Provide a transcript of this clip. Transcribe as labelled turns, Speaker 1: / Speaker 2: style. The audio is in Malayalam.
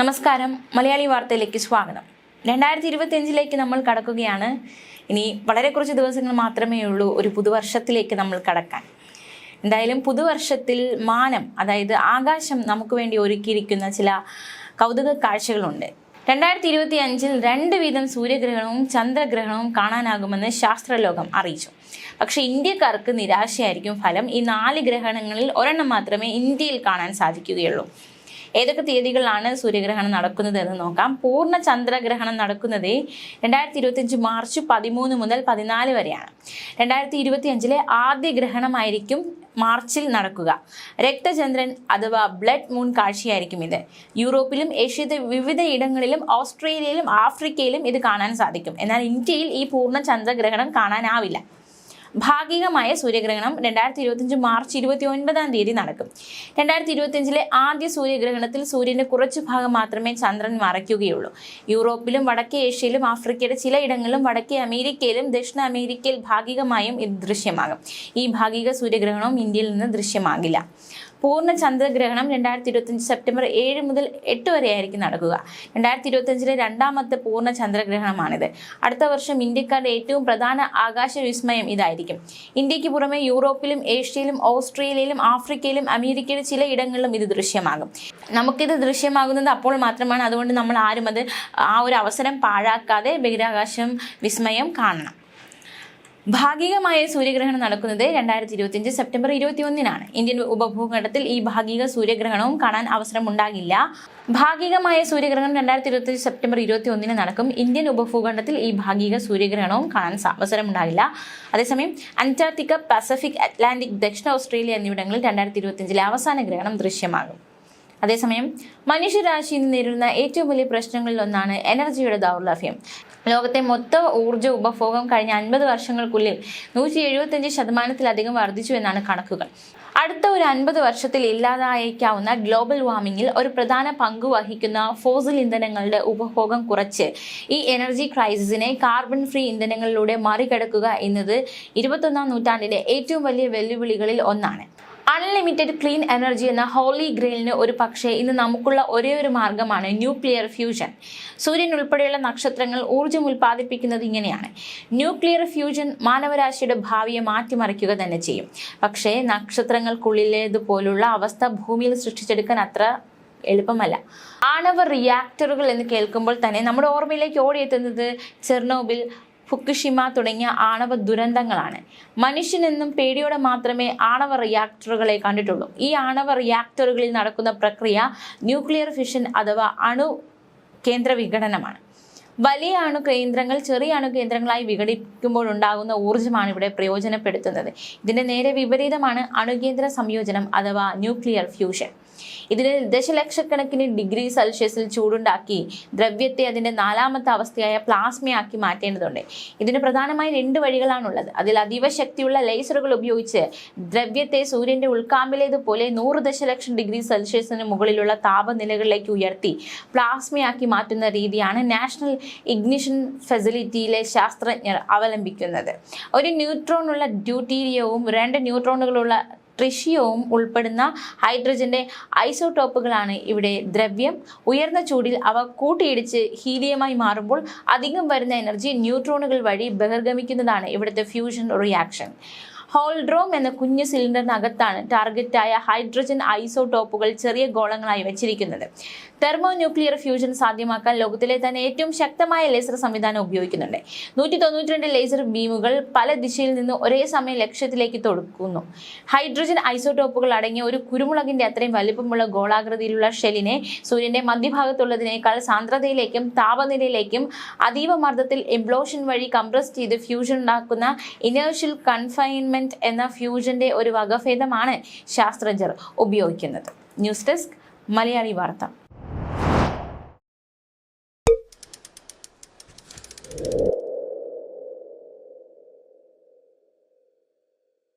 Speaker 1: നമസ്കാരം. മലയാളി വാർത്തയിലേക്ക് സ്വാഗതം. രണ്ടായിരത്തി ഇരുപത്തിയഞ്ചിലേക്ക് നമ്മൾ കടക്കുകയാണ്. ഇനി വളരെ കുറച്ച് ദിവസങ്ങൾ മാത്രമേ ഉള്ളൂ ഒരു പുതുവർഷത്തിലേക്ക് നമ്മൾ കടക്കാൻ. എന്തായാലും പുതുവർഷത്തിൽ മാനം അതായത് ആകാശം നമുക്ക് വേണ്ടി ഒരുക്കിയിരിക്കുന്ന ചില കൗതുക കാഴ്ചകളുണ്ട്. രണ്ടായിരത്തി ഇരുപത്തി അഞ്ചിൽ രണ്ട് വീതം സൂര്യഗ്രഹണവും ചന്ദ്രഗ്രഹണവും കാണാനാകുമെന്ന് ശാസ്ത്രലോകം അറിയിച്ചു. പക്ഷേ ഇന്ത്യക്കാർക്ക് നിരാശയായിരിക്കും ഫലം ഈ നാല് ഗ്രഹണങ്ങളിൽ ഒരെണ്ണം മാത്രമേ ഇന്ത്യയിൽ കാണാൻ സാധിക്കുകയുള്ളൂ. ഏതൊക്കെ തീയതികളിലാണ് സൂര്യഗ്രഹണം നടക്കുന്നത് എന്ന് നോക്കാം. പൂർണ ചന്ദ്രഗ്രഹണം നടക്കുന്നത് രണ്ടായിരത്തി ഇരുപത്തിയഞ്ച് മാർച്ച് പതിമൂന്ന് മുതൽ പതിനാല് വരെയാണ്. രണ്ടായിരത്തി ഇരുപത്തി അഞ്ചിലെ ആദ്യ ഗ്രഹണമായിരിക്കും മാർച്ചിൽ നടക്കുക. രക്തചന്ദ്രൻ അഥവാ ബ്ലഡ് മൂൺ കാഴ്ചയായിരിക്കും ഇത്. യൂറോപ്പിലും ഏഷ്യത്തെ വിവിധ ഇടങ്ങളിലും ഓസ്ട്രേലിയയിലും ആഫ്രിക്കയിലും ഇത് കാണാൻ സാധിക്കും. എന്നാൽ ഇന്ത്യയിൽ ഈ പൂർണ ചന്ദ്രഗ്രഹണം കാണാനാവില്ല. ഭാഗികമായ സൂര്യഗ്രഹണം രണ്ടായിരത്തി ഇരുപത്തിയഞ്ച് മാർച്ച് ഇരുപത്തി ഒൻപതാം തീയതി നടക്കും. രണ്ടായിരത്തി ഇരുപത്തിയഞ്ചിലെ ആദ്യ സൂര്യഗ്രഹണത്തിൽ സൂര്യന്റെ കുറച്ച് ഭാഗം മാത്രമേ ചന്ദ്രൻ മറയ്ക്കുകയുള്ളൂ. യൂറോപ്പിലും വടക്കേ ഏഷ്യയിലും ആഫ്രിക്കയുടെ ചില ഇടങ്ങളിലും വടക്കേ അമേരിക്കയിലും ദക്ഷിണ അമേരിക്കയിൽ ഭാഗികമായും ഇത് ദൃശ്യമാകും. ഈ ഭാഗിക സൂര്യഗ്രഹണവും ഇന്ത്യയിൽ നിന്ന് ദൃശ്യമാകില്ല. പൂർണ ചന്ദ്രഗ്രഹണം രണ്ടായിരത്തി ഇരുപത്തിയഞ്ച് സെപ്റ്റംബർ ഏഴ് മുതൽ എട്ട് വരെ ആയിരിക്കും നടക്കുക. രണ്ടായിരത്തി ഇരുപത്തിയഞ്ചിലെ രണ്ടാമത്തെ പൂർണ ചന്ദ്രഗ്രഹണമാണിത്. അടുത്ത വർഷം ഇന്ത്യക്കാരുടെ ഏറ്റവും പ്രധാന ആകാശ വിസ്മയം ഇതായിരിക്കും. ഇന്ത്യയ്ക്ക് പുറമെ യൂറോപ്പിലും ഏഷ്യയിലും ഓസ്ട്രേലിയയിലും ആഫ്രിക്കയിലും അമേരിക്കയിലെ ചില ഇടങ്ങളിലും ഇത് ദൃശ്യമാകും. നമുക്കിത് ദൃശ്യമാകുന്നത് അപ്പോൾ മാത്രമാണ്. അതുകൊണ്ട് നമ്മൾ ആരും അത് ആ ഒരു അവസരം പാഴാക്കാതെ ബഹിരാകാശം വിസ്മയം കാണണം. ഭാഗികമായ സൂര്യഗ്രഹണം നടക്കുന്നത് രണ്ടായിരത്തി ഇരുപത്തിയഞ്ച് സെപ്റ്റംബർ ഇരുപത്തി ഒന്നിനാണ് ഇന്ത്യൻ ഉപഭൂഖണ്ഡത്തിൽ ഈ ഭാഗിക സൂര്യഗ്രഹണവും കാണാൻ അവസരം ഉണ്ടാകില്ല ഭാഗികമായ സൂര്യഗ്രഹണം രണ്ടായിരത്തി ഇരുപത്തിയഞ്ച് സെപ്റ്റംബർ ഇരുപത്തി ഒന്നിന് നടക്കും. ഇന്ത്യൻ ഉപഭൂഖണ്ഡത്തിൽ ഈ ഭാഗിക സൂര്യഗ്രഹണവും കാണാൻ അവസരം ഉണ്ടാകില്ല അതേസമയം അന്റാർട്ടിക്ക പസഫിക് അറ്റ്ലാന്റിക് ദക്ഷിണ ഓസ്ട്രേലിയ എന്നിവിടങ്ങളിൽ രണ്ടായിരത്തി ഇരുപത്തിയഞ്ചിലെ അവസാന ഗ്രഹണം ദൃശ്യമാകും. അതേസമയം മനുഷ്യരാശി നേരിടുന്ന ഏറ്റവും വലിയ പ്രശ്നങ്ങളിൽ ഒന്നാണ് എനർജിയുടെ ദൗർലഭ്യം. ലോകത്തെ മൊത്ത ഊർജ ഉപഭോഗം കഴിഞ്ഞ അൻപത് വർഷങ്ങൾക്കുള്ളിൽ നൂറ്റി എഴുപത്തഞ്ച് ശതമാനത്തിലധികം വർദ്ധിച്ചു എന്നാണ് കണക്കുകൾ. അടുത്ത ഒരു അൻപത് വർഷത്തിൽ ഇല്ലാതായേക്കാവുന്ന ഗ്ലോബൽ വാർമിംഗിൽ ഒരു പ്രധാന പങ്ക് വഹിക്കുന്ന ഫോസിൽ ഇന്ധനങ്ങളുടെ ഉപഭോഗം കുറച്ച്. ഈ എനർജി ക്രൈസിസിനെ കാർബൺ ഫ്രീ ഇന്ധനങ്ങളിലൂടെ മറികടക്കുക എന്നത് ഇരുപത്തൊന്നാം നൂറ്റാണ്ടിലെ ഏറ്റവും വലിയ വെല്ലുവിളികളിൽ ഒന്നാണ്. അൺലിമിറ്റഡ് ക്ലീൻ എനർജി എന്ന ഹോളി ഗ്രെയിലിന് ഒരു പക്ഷേ ഇന്ന് നമുക്കുള്ള ഒരേ ഒരു മാർഗമാണ് ന്യൂക്ലിയർ ഫ്യൂഷൻ സൂര്യൻ ഉൾപ്പെടെയുള്ള നക്ഷത്രങ്ങൾ ഊർജം ഉൽപ്പാദിപ്പിക്കുന്നത് ഇങ്ങനെയാണ്. ന്യൂക്ലിയർ ഫ്യൂഷൻ മാനവരാശിയുടെ ഭാവിയെ മാറ്റിമറിക്കുക തന്നെ ചെയ്യും. പക്ഷേ നക്ഷത്രങ്ങൾക്കുള്ളിലേതുപോലുള്ള അവസ്ഥ ഭൂമിയിൽ സൃഷ്ടിച്ചെടുക്കാൻ അത്ര എളുപ്പമല്ല. ആണവ റിയാക്ടറുകൾ എന്ന് കേൾക്കുമ്പോൾ തന്നെ നമ്മുടെ ഓർമ്മയിലേക്ക് ഓടിയെത്തുന്നത് ചെർണോബിൽ ഫുക്കുഷിമ തുടങ്ങിയ ആണവ ദുരന്തങ്ങളാണ്. മനുഷ്യനെന്നും പേടിയോടെ മാത്രമേ ആണവ റിയാക്ടറുകളെ കണ്ടിട്ടുള്ളൂ. ഈ ആണവ റിയാക്ടറുകളിൽ നടക്കുന്ന പ്രക്രിയ ന്യൂക്ലിയർ ഫിഷൻ അഥവാ അണു കേന്ദ്ര വിഘടനമാണ്. വലിയ അണു കേന്ദ്രങ്ങൾ ചെറിയ അണു കേന്ദ്രങ്ങളായി വിഘടിക്കുമ്പോൾ ഉണ്ടാകുന്ന ഊർജമാണ് ഇവിടെ പ്രയോജനപ്പെടുത്തുന്നത്. ഇതിന്റെ നേരെ വിപരീതമാണ് അണുകേന്ദ്ര സംയോജനം അഥവാ ന്യൂക്ലിയർ ഫ്യൂഷൻ ഇതിന് ദശലക്ഷക്കണക്കിന് ഡിഗ്രി സെൽഷ്യസിൽ ചൂടുണ്ടാക്കി ദ്രവ്യത്തെ അതിന്റെ നാലാമത്തെ അവസ്ഥയായ പ്ലാസ്മയാക്കി മാറ്റേണ്ടതുണ്ട്. ഇതിന് പ്രധാനമായും രണ്ട് വഴികളാണുള്ളത്. അതിൽ അതീവ ശക്തിയുള്ള ലേസറുകൾ ഉപയോഗിച്ച് ദ്രവ്യത്തെ സൂര്യന്റെ ഉൾക്കാമ്പിലേതുപോലെ നൂറ് ദശലക്ഷം ഡിഗ്രി സെൽഷ്യസിന് മുകളിലുള്ള താപനിലകളിലേക്ക് ഉയർത്തി പ്ലാസ്മയാക്കി മാറ്റുന്ന രീതിയാണ് നാഷണൽ ഇഗ്നിഷൻ ഫെസിലിറ്റിയിലെ ശാസ്ത്രജ്ഞർ അവലംബിക്കുന്നത്. ഒരു ന്യൂട്രോണുള്ള ഡ്യൂട്ടീരിയവും രണ്ട് ന്യൂട്രോണുകളുള്ള ട്രിഷ്യവും ഉൾപ്പെടുന്ന ഹൈഡ്രജന്റെ ഐസോടോപ്പുകളാണ് ഇവിടെ ദ്രവ്യം. ഉയർന്ന ചൂടിൽ അവ കൂട്ടിയിടിച്ച് ഹീലിയമായി മാറുമ്പോൾ അധികം വരുന്ന എനർജി ന്യൂട്രോണുകൾ വഴി ബഹിർഗമിക്കുന്നതാണ് ഇവിടുത്തെ ഫ്യൂഷൻ റിയാക്ഷൻ. ഹോൾഡ്രോം എന്ന കുഞ്ഞു സിലിണ്ടറിനകത്താണ് ടാർഗറ്റായ ഹൈഡ്രജൻ ഐസോടോപ്പുകൾ ചെറിയ ഗോളങ്ങളായി വെച്ചിരിക്കുന്നത്. തെർമോ ന്യൂക്ലിയർ ഫ്യൂഷൻ സാധ്യമാക്കാൻ ലോകത്തിലെ തന്നെ ഏറ്റവും ശക്തമായ ലേസർ സംവിധാനം ഉപയോഗിക്കുന്നുണ്ട്. നൂറ്റി തൊണ്ണൂറ്റിരണ്ട് ലേസർ ബീമുകൾ പല ദിശയിൽ നിന്ന് ഒരേ സമയം ലക്ഷ്യത്തിലേക്ക് തൊടുക്കുന്നു. ഹൈഡ്രജൻ ഐസോടോപ്പുകൾ അടങ്ങിയ ഒരു കുരുമുളകിന്റെ അത്രയും വലിപ്പമുള്ള ഗോളാകൃതിയിലുള്ള ഷെല്ലിനെ സൂര്യന്റെ മധ്യഭാഗത്തുള്ളതിനേക്കാൾ സാന്ദ്രതയിലേക്കും താപനിലയിലേക്കും അതീവ മർദ്ദത്തിൽ എംപ്ലോഷൻ വഴി കംപ്രസ് ചെയ്ത് ഫ്യൂഷൻ ഉണ്ടാക്കുന്ന ഇനേഴ്ഷ്യൽ കൺഫൈൻമെന്റ് എന്ന ഫ്യൂഷന്റെ ഒരു വകഭേദമാണ് ശാസ്ത്രജ്ഞർ ഉപയോഗിക്കുന്നത്. ന്യൂസ് ഡെസ്ക് മലയാളി വാർത്ത.